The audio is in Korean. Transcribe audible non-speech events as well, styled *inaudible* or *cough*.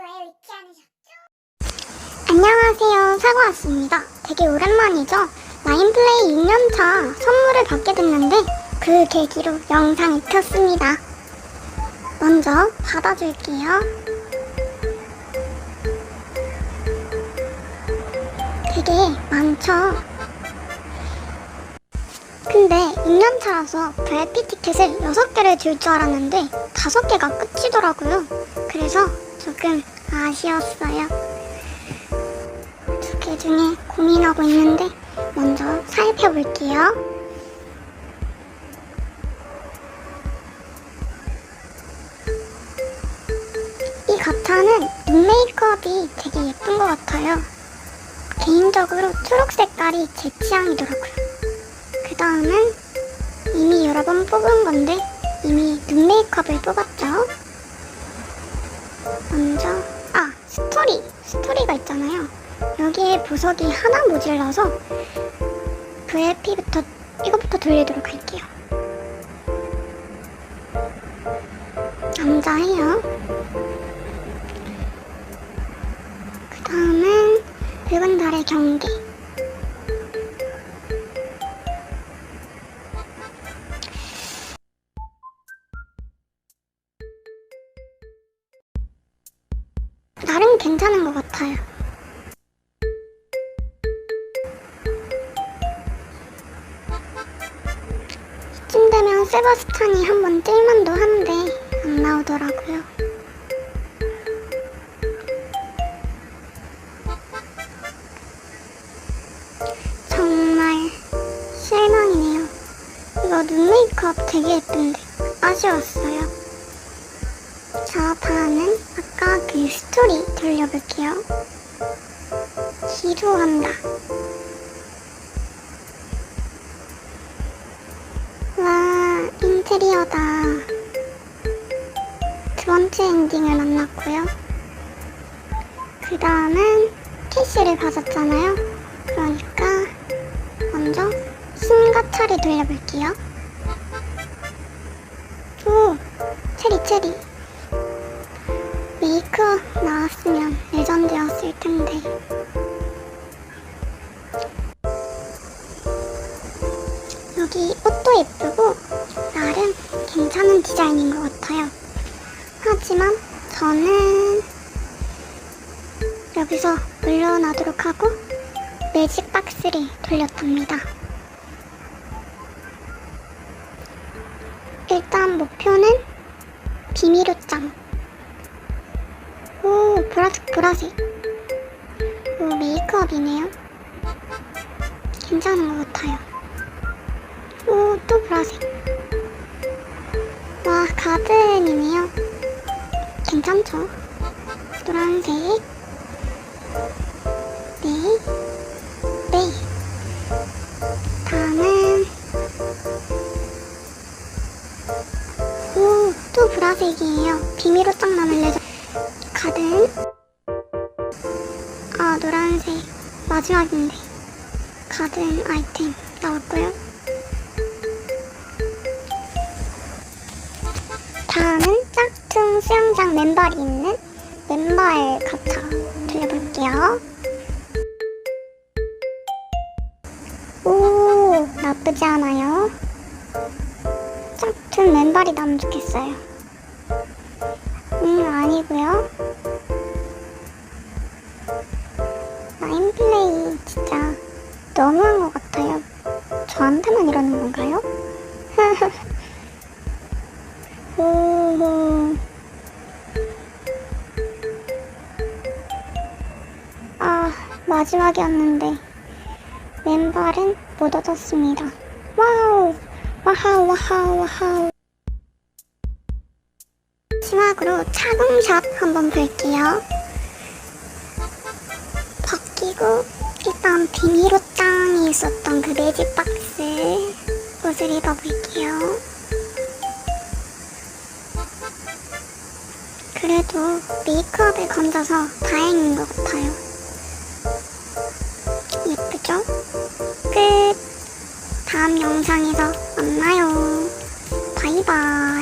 좋아요 잊지 않으셨죠? 안녕하세요. 사과 왔습니다. 되게 오랜만이죠? 라인플레이 2년차 선물을 받게 됐는데 그 계기로 영상이 켰습니다. 먼저 받아줄게요. 되게 많죠? 근데 6년차라서 VIP 티켓을 6개를 줄 줄 알았는데 5개가 끝이더라고요. 그래서 조금 아쉬웠어요. 두 개 중에 고민하고 있는데 먼저 살펴볼게요. 이 가차는 눈 메이크업이 되게 예쁜 것 같아요. 개인적으로 초록 색깔이 제 취향이더라고요. 그 다음은 이미 여러 번 뽑은 건데 이미 눈 메이크업을 뽑았죠. 먼저 아 스토리 스토리가 있잖아요. 여기에 보석이 하나 모질라서 VIP부터 이거부터 돌리도록 할게요. 남자예요. 그 다음은 붉은 달의 경계. 나름 괜찮은 것 같아요. 이쯤 되면 세바스찬이 한번 뜰만도 한데 안 나오더라고요. 정말 실망이네요. 이거 눈 메이크업 되게 예쁜데 아쉬웠어요. 자, 아까 그 스토리 돌려볼게요. 기도한다. 와, 인테리어다. 두 번째 엔딩을 만났고요. 그 다음은 캐시를 받았잖아요. 그러니까 먼저 신가차를 돌려볼게요. 오, 체리 체리. 메이크업 나왔으면 레전드였을 텐데. 여기 옷도 예쁘고 나름 괜찮은 디자인인 것 같아요. 하지만 저는 여기서 물러나도록 하고 매직 박스를 돌렸답니다. 일단 목표는 비밀 옷장. 오, 보라색. 오, 메이크업이네요. 괜찮은 것 같아요. 오, 또 보라색. 와, 가든이네요. 괜찮죠? 노란색. 네. 네. 다음은, 오, 또 보라색이에요. 비밀 옷장만 알려줘. 가든. 아, 노란색. 마지막인데. 가든 아이템 나왔고요. 다음은 짝퉁 수영장 맨발이 있는 맨발 가차 돌려볼게요. 오, 나쁘지 않아요. 짝퉁 맨발이 나면 좋겠어요. 음, 아니고요. 너무한 것 같아요. 저한테만 이러는 건가요? *laughs* 오. 아, 마지막이었는데 맨발은 못 얻었습니다. 와우, 와우, 와우, 와우. 마지막으로 차공샷 한번 볼게요. 벗기고 일단 비닐 옷장에 있었던 그 매직 박스 옷을 입어볼게요. 그래도 메이크업을 건져서 다행인 것 같아요. 예쁘죠? 끝! 다음 영상에서 만나요. 바이바이.